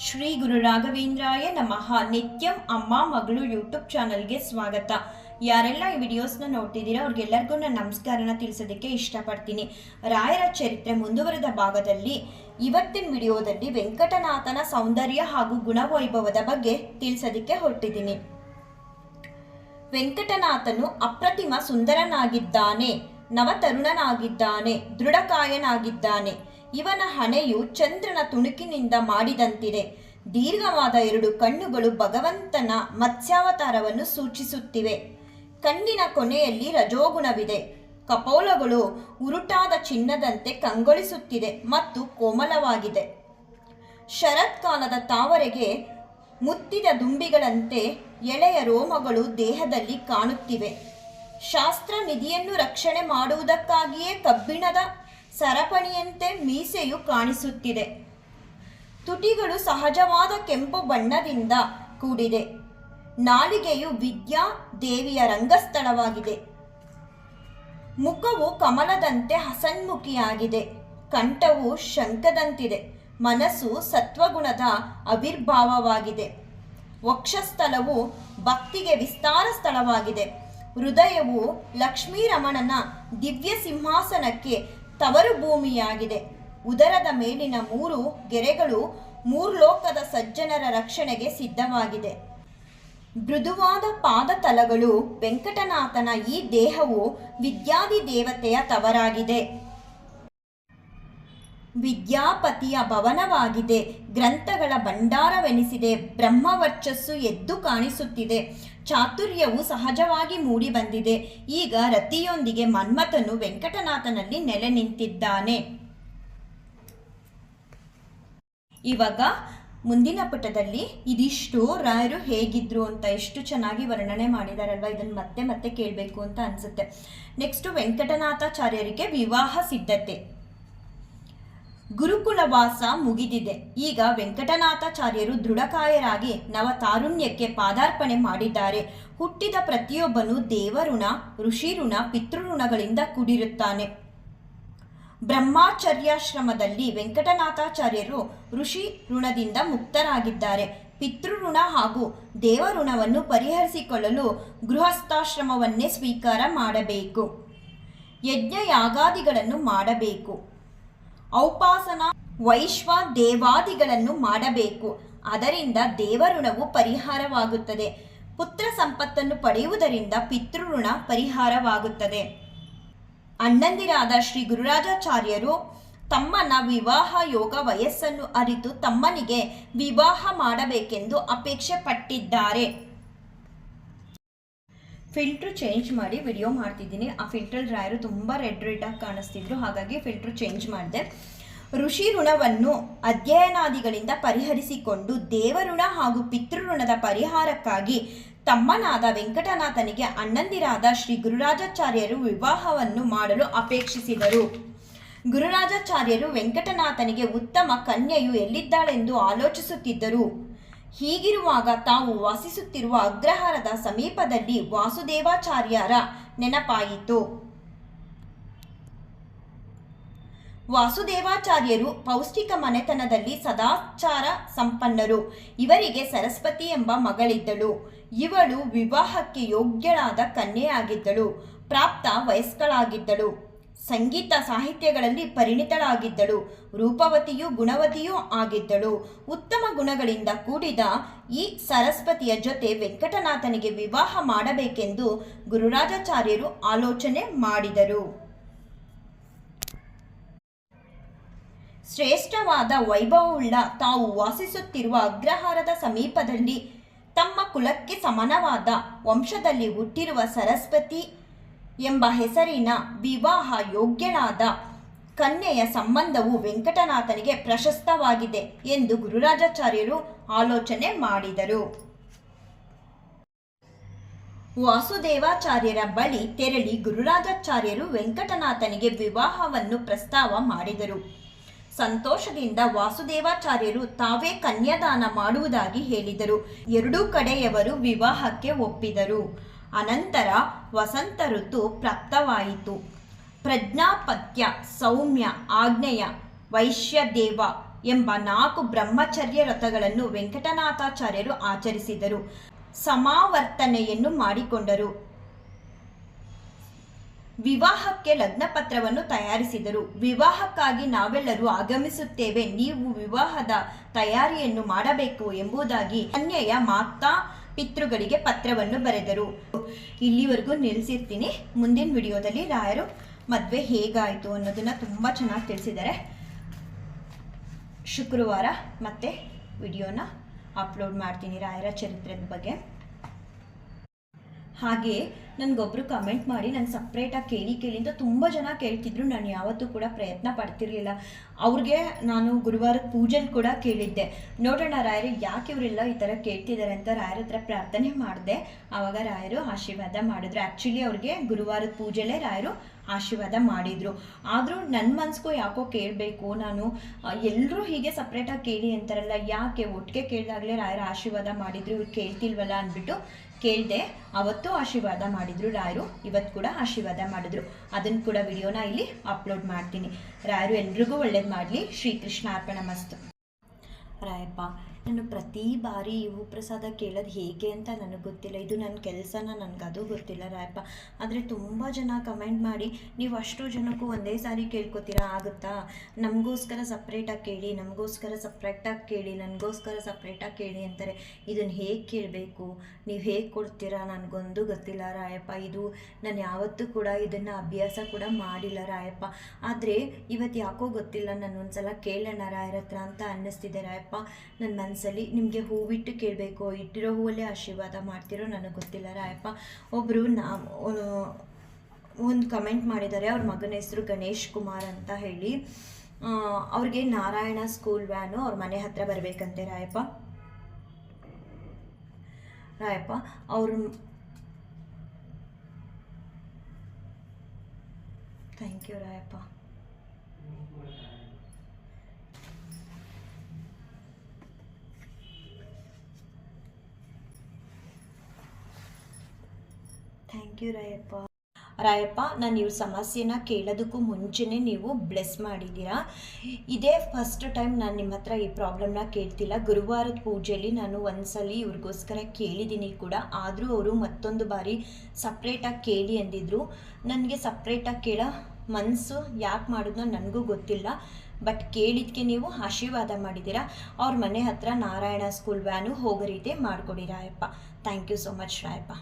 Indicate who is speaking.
Speaker 1: ಶ್ರೀ ಗುರು ರಾಘವೇಂದ್ರಾಯ ನಮಃ. ನಿತ್ಯಂ ಅಮ್ಮ ಮಗಳು ಯೂಟ್ಯೂಬ್ ಚಾನಲ್ಗೆ ಸ್ವಾಗತ. ಯಾರೆಲ್ಲ ಈ ವಿಡಿಯೋಸ್ನ ನೋಡ್ತಿದ್ದೀರಾ, ಅವ್ರಿಗೆಲ್ಲರಿಗೂ ನಾನು ನಮಸ್ಕಾರನ ತಿಳಿಸೋದಕ್ಕೆ ಇಷ್ಟಪಡ್ತೀನಿ. ರಾಯರ ಚರಿತ್ರೆ ಮುಂದುವರೆದ ಭಾಗದಲ್ಲಿ ಇವತ್ತಿನ ವಿಡಿಯೋದಲ್ಲಿ ವೆಂಕಟನಾಥನ ಸೌಂದರ್ಯ ಹಾಗೂ ಗುಣವೈಭವದ ಬಗ್ಗೆ ತಿಳಿಸೋದಕ್ಕೆ ಹೊರಟಿದ್ದೀನಿ. ವೆಂಕಟನಾಥನು ಅಪ್ರತಿಮ ಸುಂದರನಾಗಿದ್ದಾನೆ, ನವತರುಣನಾಗಿದ್ದಾನೆ, ದೃಢಕಾಯನಾಗಿದ್ದಾನೆ. ಇವನ ಹಣೆಯು ಚಂದ್ರನ ತುಣುಕಿನಿಂದ ಮಾಡಿದಂತಿದೆ. ದೀರ್ಘವಾದ ಎರಡು ಕಣ್ಣುಗಳು ಭಗವಂತನ ಮತ್ಸ್ಯಾವತಾರವನ್ನು ಸೂಚಿಸುತ್ತಿವೆ. ಕಣ್ಣಿನ ಕೊನೆಯಲ್ಲಿ ರಜೋಗುಣವಿದೆ. ಕಪೋಲಗಳು ಉರುಟಾದ ಚಿನ್ನದಂತೆ ಕಂಗೊಳಿಸುತ್ತಿದೆ ಮತ್ತು ಕೋಮಲವಾಗಿದೆ. ಶರತ್ಕಾಲದ ತಾವರೆಗೆ ಮುತ್ತಿದ ದುಂಬಿಗಳಂತೆ ಎಳೆಯ ರೋಮಗಳು ದೇಹದಲ್ಲಿ ಕಾಣುತ್ತಿವೆ. ಶಾಸ್ತ್ರ ನಿಧಿಯನ್ನು ರಕ್ಷಣೆ ಮಾಡುವುದಕ್ಕಾಗಿಯೇ ಕಬ್ಬಿಣದ ಸರಪಣಿಯಂತೆ ಮೀಸೆಯು ಕಾಣಿಸುತ್ತಿದೆ. ತುಟಿಗಳು ಸಹಜವಾದ ಕೆಂಪು ಬಣ್ಣದಿಂದ ಕೂಡಿದೆ. ನಾಲಿಗೆಯು ವಿದ್ಯಾ ದೇವಿಯ ರಂಗಸ್ಥಳವಾಗಿದೆ. ಮುಖವು ಕಮಲದಂತೆ ಹಸನ್ಮುಖಿಯಾಗಿದೆ. ಕಂಠವು ಶಂಖದಂತಿದೆ. ಮನಸ್ಸು ಸತ್ವಗುಣದ ಆವಿರ್ಭಾವವಾಗಿದೆ ವಕ್ಷಸ್ಥಲವು ಭಕ್ತಿಗೆ ವಿಸ್ತಾರ ಸ್ಥಳವಾಗಿದೆ. ಹೃದಯವು ಲಕ್ಷ್ಮೀರಮಣನ ದಿವ್ಯ ಸಿಂಹಾಸನಕ್ಕೆ ತವರು ಭೂಮಿಯಾಗಿದೆ ಉದರದ ಮೇಲಿನ ಮೂರು ಗೆರೆಗಳು ಮೂರ್ಲೋಕದ ಸಜ್ಜನರ ರಕ್ಷಣೆಗೆ ಸಿದ್ಧವಾಗಿದೆ. ಮೃದುವಾದ ಪಾದತಲಗಳು ವೆಂಕಟನಾಥನ ಈ ದೇಹವು ವಿದ್ಯಾದಿ ದೇವತೆಯ ತವರಾಗಿದೆ. ವಿದ್ಯಾಪತಿಯ ಭವನವಾಗಿದೆ. ಗ್ರಂಥಗಳ ಭಂಡಾರವೆನಿಸಿದೆ. ಬ್ರಹ್ಮವರ್ಚಸ್ಸು ಎದ್ದು ಕಾಣಿಸುತ್ತಿದೆ. ಚಾತುರ್ಯವು ಸಹಜವಾಗಿ ಮೂಡಿಬಂದಿದೆ ಈಗ ರತಿಯೊಂದಿಗೆ ಮನ್ಮಥನು ವೆಂಕಟನಾಥನಲ್ಲಿ ನೆಲೆ ನಿಂತಿದ್ದಾನೆ. ಇವಾಗ ಮುಂದಿನ ಪುಟದಲ್ಲಿ ಇದಿಷ್ಟು ರಾಯರು ಹೇಗಿದ್ರು ಅಂತ, ಎಷ್ಟು ಚೆನ್ನಾಗಿ ವರ್ಣನೆ ಮಾಡಿದಾರಲ್ವ, ಇದನ್ನು ಮತ್ತೆ ಮತ್ತೆ ಕೇಳಬೇಕು ಅಂತ ಅನ್ಸುತ್ತೆ. ನೆಕ್ಸ್ಟ್ ವೆಂಕಟನಾಥಾಚಾರ್ಯರಿಗೆ ವಿವಾಹ ಸಿದ್ಧತೆ. ಗುರುಕುಲವಾಸ ಮುಗಿದಿದೆ. ಈಗ ವೆಂಕಟನಾಥಾಚಾರ್ಯರು ದೃಢಕಾಯರಾಗಿ ನವ ತಾರುಣ್ಯಕ್ಕೆ ಪಾದಾರ್ಪಣೆ ಮಾಡಿದ್ದಾರೆ. ಹುಟ್ಟಿದ ಪ್ರತಿಯೊಬ್ಬನು ದೇವಋಣ, ಋಷಿಋಣ, ಪಿತೃಋಣಗಳಿಂದ ಕೂಡಿರುತ್ತಾನೆ. ಬ್ರಹ್ಮಾಚರ್ಯಾಶ್ರಮದಲ್ಲಿ ವೆಂಕಟನಾಥಾಚಾರ್ಯರು ಋಷಿ ಋಣದಿಂದ ಮುಕ್ತರಾಗಿದ್ದಾರೆ. ಪಿತೃಋಣ ಹಾಗೂ ದೇವಋಣವನ್ನು ಪರಿಹರಿಸಿಕೊಳ್ಳಲು ಗೃಹಸ್ಥಾಶ್ರಮವನ್ನೇ ಸ್ವೀಕಾರ ಮಾಡಬೇಕು. ಯಜ್ಞ ಯಾಗಾದಿಗಳನ್ನು ಮಾಡಬೇಕು. ಔಪಾಸನ ವೈಶ್ವ ದೇವಾದಿಗಳನ್ನು ಮಾಡಬೇಕು. ಅದರಿಂದ ದೇವಋಣವು ಪರಿಹಾರವಾಗುತ್ತದೆ. ಪುತ್ರ ಸಂಪತ್ತನ್ನು ಪಡೆಯುವುದರಿಂದ ಪಿತೃಋಣ ಪರಿಹಾರವಾಗುತ್ತದೆ. ಅಣ್ಣಂದಿರಾದ ಶ್ರೀ ಗುರುರಾಜಾಚಾರ್ಯರು ತಮ್ಮನ ವಿವಾಹ ಯೋಗ ವಯಸ್ಸನ್ನು ಅರಿತು ತಮ್ಮನಿಗೆ ವಿವಾಹ ಮಾಡಬೇಕೆಂದು ಅಪೇಕ್ಷೆ ಪಟ್ಟಿದ್ದಾರೆ. ಫಿಲ್ಟ್ರ್ ಚೇಂಜ್ ಮಾಡಿ ವಿಡಿಯೋ ಮಾಡ್ತಿದ್ದೀನಿ. ಆ ಫಿಲ್ಟರ್ ರಾಯರು ತುಂಬ ರೆಡ್ ರೆಡ್ ಆಗಿ ಕಾಣಿಸ್ತಿದ್ರು. ಹಾಗಾಗಿ ಫಿಲ್ಟರ್ ಚೇಂಜ್ ಮಾಡಿದೆ. ಋಷಿ ಋಣವನ್ನು ಅಧ್ಯಯನಾದಿಗಳಿಂದ ಪರಿಹರಿಸಿಕೊಂಡು ದೇವಋಣ ಹಾಗೂ ಪಿತೃಋಣದ ಪರಿಹಾರಕ್ಕಾಗಿ ತಮ್ಮನಾದ ವೆಂಕಟನಾಥನಿಗೆ ಅಣ್ಣಂದಿರಾದ ಶ್ರೀ ಗುರುರಾಜಾಚಾರ್ಯರು ವಿವಾಹವನ್ನು ಮಾಡಲು ಅಪೇಕ್ಷಿಸಿದರು. ಗುರುರಾಜಾಚಾರ್ಯರು ವೆಂಕಟನಾಥನಿಗೆ ಉತ್ತಮ ಕನ್ಯೆಯು ಎಲ್ಲಿದ್ದಾಳೆಂದು ಆಲೋಚಿಸುತ್ತಿದ್ದರು. ಹೀಗಿರುವಾಗ ತಾವು ವಾಸಿಸುತ್ತಿರುವ ಅಗ್ರಹಾರದ ಸಮೀಪದಲ್ಲಿ ವಾಸುದೇವಾಚಾರ್ಯರ ನೆನಪಾಯಿತು. ವಾಸುದೇವಾಚಾರ್ಯರು ಪೌಷ್ಟಿಕ ಮನೆತನದಲ್ಲಿ ಸದಾಚಾರ ಸಂಪನ್ನರು. ಇವರಿಗೆ ಸರಸ್ವತಿ ಎಂಬ ಮಗಳಿದ್ದಳು. ಇವಳು ವಿವಾಹಕ್ಕೆ ಯೋಗ್ಯಳಾದ ಕನ್ಯೆಯಾಗಿದ್ದಳು. ಪ್ರಾಪ್ತ ವಯಸ್ಕಳಾಗಿದ್ದಳು. ಸಂಗೀತ ಸಾಹಿತ್ಯಗಳಲ್ಲಿ ಪರಿಣಿತಳಾಗಿದ್ದಳು. ರೂಪವತಿಯೂ ಗುಣವತಿಯೂ ಆಗಿದ್ದಳು. ಉತ್ತಮ ಗುಣಗಳಿಂದ ಕೂಡಿದ ಈ ಸರಸ್ವತಿಯ ಜೊತೆ ವೆಂಕಟನಾಥನಿಗೆ ವಿವಾಹ ಮಾಡಬೇಕೆಂದು ಗುರುರಾಜಾಚಾರ್ಯರು ಆಲೋಚನೆ ಮಾಡಿದರು. ಶ್ರೇಷ್ಠವಾದ ವೈಭವವುಳ್ಳ ತಾವು ವಾಸಿಸುತ್ತಿರುವ ಅಗ್ರಹಾರದ ಸಮೀಪದಲ್ಲಿ ತಮ್ಮ ಕುಲಕ್ಕೆ ಸಮಾನವಾದ ವಂಶದಲ್ಲಿ ಹುಟ್ಟಿರುವ ಸರಸ್ವತಿ ಎಂಬ ಹೆಸರಿನ ವಿವಾಹ ಯೋಗ್ಯಳಾದ ಕನ್ಯೆಯ ಸಂಬಂಧವು ವೆಂಕಟನಾಥನಿಗೆ ಪ್ರಶಸ್ತವಾಗಿದೆ ಎಂದು ಗುರುರಾಜಾಚಾರ್ಯರು ಆಲೋಚನೆ ಮಾಡಿದರು. ವಾಸುದೇವಾಚಾರ್ಯರ ಬಳಿ ತೆರಳಿ ಗುರುರಾಜಾಚಾರ್ಯರು ವೆಂಕಟನಾಥನಿಗೆ ವಿವಾಹವನ್ನು ಪ್ರಸ್ತಾವ ಮಾಡಿದರು. ಸಂತೋಷದಿಂದ ವಾಸುದೇವಾಚಾರ್ಯರು ತಾವೇ ಕನ್ಯಾದಾನ ಮಾಡುವುದಾಗಿ ಹೇಳಿದರು. ಎರಡೂ ಕಡೆಯವರು ವಿವಾಹಕ್ಕೆ ಒಪ್ಪಿದರು. ಅನಂತರ ವಸಂತ ಋತು ಪ್ರಾಪ್ತವಾಯಿತು. ಪ್ರಜ್ಞಾಪತ್ಯ, ಸೌಮ್ಯ ಆಗ್ನೇಯ ವೈಶ್ಯದೇವ ಎಂಬ ನಾಲ್ಕು ಬ್ರಹ್ಮಚರ್ಯ ರಥಗಳನ್ನು ವೆಂಕಟನಾಥಾಚಾರ್ಯರು ಆಚರಿಸಿದರು. ಸಮಾವರ್ತನೆಯನ್ನು ಮಾಡಿಕೊಂಡರು. ವಿವಾಹಕ್ಕೆ ಲಗ್ನ ಪತ್ರವನ್ನು ತಯಾರಿಸಿದರು. ವಿವಾಹಕ್ಕಾಗಿ ನಾವೆಲ್ಲರೂ ಆಗಮಿಸುತ್ತೇವೆ. ನೀವು ವಿವಾಹದ ತಯಾರಿಯನ್ನು ಮಾಡಬೇಕು ಎಂಬುದಾಗಿ ಅನ್ಯಯ ಮಾತಾ ಪಿತೃಗಳಿಗೆ ಪತ್ರವನ್ನು ಬರೆದರು. ಇಲ್ಲಿವರೆಗೂ ನಿಲ್ಲಿಸಿರ್ತೀನಿ ಮುಂದಿನ ವಿಡಿಯೋದಲ್ಲಿ ರಾಯರು ಮದುವೆ ಹೇಗಾಯಿತು ಅನ್ನೋದನ್ನ ತುಂಬ ಚೆನ್ನಾಗಿ ತಿಳಿಸಿದ್ದಾರೆ. ಶುಕ್ರವಾರ ಮತ್ತೆ ವಿಡಿಯೋನ ಅಪ್ಲೋಡ್ ಮಾಡ್ತೀನಿ ರಾಯರ ಚರಿತ್ರದ ಬಗ್ಗೆ. ಹಾಗೆ ನನಗೊಬ್ಬರು ಕಮೆಂಟ್ ಮಾಡಿ ನಾನು ಸಪ್ರೇಟಾಗಿ ಕೇಳಿ ಕೇಳಿ ಅಂತ ತುಂಬ ಜನ ಕೇಳ್ತಿದ್ರು. ನಾನು ಯಾವತ್ತೂ ಕೂಡ ಪ್ರಯತ್ನ ಪಡ್ತಿರಲಿಲ್ಲ. ಅವ್ರಿಗೆ ನಾನು ಗುರುವಾರ ಪೂಜೆಲಿ ಕೂಡ ಕೇಳಿದ್ದೆ. ನೋಡೋಣ, ರಾಯರು ಯಾಕೆ ಇವರೆಲ್ಲ ಈ ಥರ ಕೇಳ್ತಿದ್ದಾರೆ ಅಂತ ರಾಯರ ಹತ್ರ ಪ್ರಾರ್ಥನೆ ಮಾಡಿದೆ. ಆವಾಗ ರಾಯರು ಆಶೀರ್ವಾದ ಮಾಡಿದ್ರು. ಆ್ಯಕ್ಚುಲಿ ಅವ್ರಿಗೆ ಗುರುವಾರದ ಪೂಜೆಲೇ ರಾಯರು ಆಶೀರ್ವಾದ ಮಾಡಿದರು. ಆದರೂ ನನ್ನ ಮನ್ಸಿಗೂ ಯಾಕೋ ಕೇಳಬೇಕು? ನಾನು ಎಲ್ಲರೂ ಹೀಗೆ ಸಪ್ರೇಟಾಗಿ ಕೇಳಿ ಅಂತಾರಲ್ಲ, ಯಾಕೆ ಒಟ್ಟಿಗೆ ಕೇಳಿದಾಗಲೇ ರಾಯರ ಆಶೀರ್ವಾದ ಮಾಡಿದ್ರು, ಇವ್ರು ಕೇಳ್ತಿಲ್ವಲ್ಲ ಅಂದ್ಬಿಟ್ಟು ಕೇಳಿದೆ, ಅವತ್ತು ಆಶೀರ್ವಾದ ಮಾಡಿದ್ರು ರಾಯರು ಇವತ್ತು ಕೂಡ ಆಶೀರ್ವಾದ ಮಾಡಿದ್ರು. ಅದನ್ನು ಕೂಡ ವಿಡಿಯೋನ ಇಲ್ಲಿ ಅಪ್ಲೋಡ್ ಮಾಡ್ತೀನಿ. ರಾಯರು ಎಲ್ರಿಗೂ ಒಳ್ಳೇದು ಮಾಡಲಿ. ಶ್ರೀಕೃಷ್ಣ ಅರ್ಪಣ ಮಸ್ತು. ರಾಯಪ್ಪ ನಾನು ಪ್ರತಿ ಬಾರಿ ಇವು ಪ್ರಸಾದ ಕೇಳೋದು ಹೇಗೆ ಅಂತ ನನಗೆ ಗೊತ್ತಿಲ್ಲ. ಇದು ನನ್ನ ಕೆಲಸನ ನನಗದು ಗೊತ್ತಿಲ್ಲ ರಾಯಪ್ಪ. ಆದರೆ ತುಂಬ ಜನ ಕಮೆಂಟ್ ಮಾಡಿ, ನೀವು ಅಷ್ಟು ಜನಕ್ಕೂ ಒಂದೇ ಸಾರಿ ಕೇಳ್ಕೊತೀರಾ? ಆಗುತ್ತಾ? ನಮಗೋಸ್ಕರ ಸಪ್ರೇಟಾಗಿ ಕೇಳಿ, ನಮಗೋಸ್ಕರ ಸಪ್ರೇಟಾಗಿ ಕೇಳಿ, ನನಗೋಸ್ಕರ ಸಪ್ರೇಟಾಗಿ ಕೇಳಿ ಅಂತಾರೆ. ಇದನ್ನು ಹೇಗೆ ಕೇಳಬೇಕು? ನೀವು ಹೇಗೆ ಕೊಡ್ತೀರಾ? ನನಗೊಂದು ಗೊತ್ತಿಲ್ಲ ರಾಯಪ್ಪ. ಇದು ನಾನು ಯಾವತ್ತೂ ಕೂಡ ಇದನ್ನು ಅಭ್ಯಾಸ ಕೂಡ ಮಾಡಿಲ್ಲ ರಾಯಪ್ಪ. ಆದರೆ ಇವತ್ತು ಯಾಕೋ ಗೊತ್ತಿಲ್ಲ. ನಾನು ಒಂದ್ಸಲ ಕೇಳೋಣ ರಾಯರ ಹತ್ರ ಅಂತ ಅನ್ನಿಸ್ತಿದೆ ರಾಯಪ್ಪ. ನನ್ನ ಮನಸ್ಸಲ್ಲಿ ನಿಮಗೆ ಹೂವಿಟ್ಟು ಕೇಳಬೇಕು, ಇಟ್ಟಿರೋ ಹೂವಲ್ಲೇ ಆಶೀರ್ವಾದ ಮಾಡ್ತಿರೋ ನನಗೆ ಗೊತ್ತಿಲ್ಲ ರಾಯಪ್ಪ. ಒಬ್ಬರು ನಾ ಒಂದು ಕಮೆಂಟ್ ಮಾಡಿದ್ದಾರೆ, ಅವ್ರ ಮಗನ ಹೆಸರು ಗಣೇಶ್ ಕುಮಾರ್ ಅಂತ ಹೇಳಿ. ಅವ್ರಿಗೆ ನಾರಾಯಣ ಸ್ಕೂಲ್ ವ್ಯಾನು ಅವ್ರ ಮನೆ ಹತ್ರ ಬರಬೇಕಂತೆ ರಾಯಪ್ಪ. ರಾಯಪ್ಪ, ಅವ್ರ thank you Rayappa. You Rayappa. Rayappa, ನಾನು ಇವ್ರ ಸಮಸ್ಯೆನ ಕೇಳೋದಕ್ಕೂ ಮುಂಚೆನೇ ನೀವು ಬ್ಲೆಸ್ ಮಾಡಿದ್ದೀರಾ ಇದೇ ಫಸ್ಟ್ ಟೈಮ್ ನಾನು ನಿಮ್ಮ ಹತ್ರ ಈ ಪ್ರಾಬ್ಲಮ್ನ ಕೇಳ್ತಿಲ್ಲ. ಗುರುವಾರದ ಪೂಜೆಯಲ್ಲಿ ನಾನು ಒಂದ್ಸಲಿ ಇವ್ರಿಗೋಸ್ಕರ ಕೇಳಿದ್ದೀನಿ ಕೂಡ. ಆದರೂ ಅವರು ಮತ್ತೊಂದು ಬಾರಿ ಸಪ್ರೇಟಾಗಿ ಕೇಳಿ ಅಂದಿದ್ರು. ನನಗೆ ಸಪ್ರೇಟಾಗಿ ಕೇಳೋ ಮನಸ್ಸು ಯಾಕೆ ಮಾಡೋದನ್ನ ನನಗೂ ಗೊತ್ತಿಲ್ಲ. ಬಟ್ ಕೇಳಿದ್ಕೆ ನೀವು ಆಶೀರ್ವಾದ ಮಾಡಿದ್ದೀರಾ ಅವ್ರ ಮನೆ ಹತ್ರ ನಾರಾಯಣ ಸ್ಕೂಲ್ ವ್ಯಾನು ಹೋಗೋ ರೀತಿ ಮಾಡಿಕೊಡಿ Rayappa. Thank you so much Rayappa.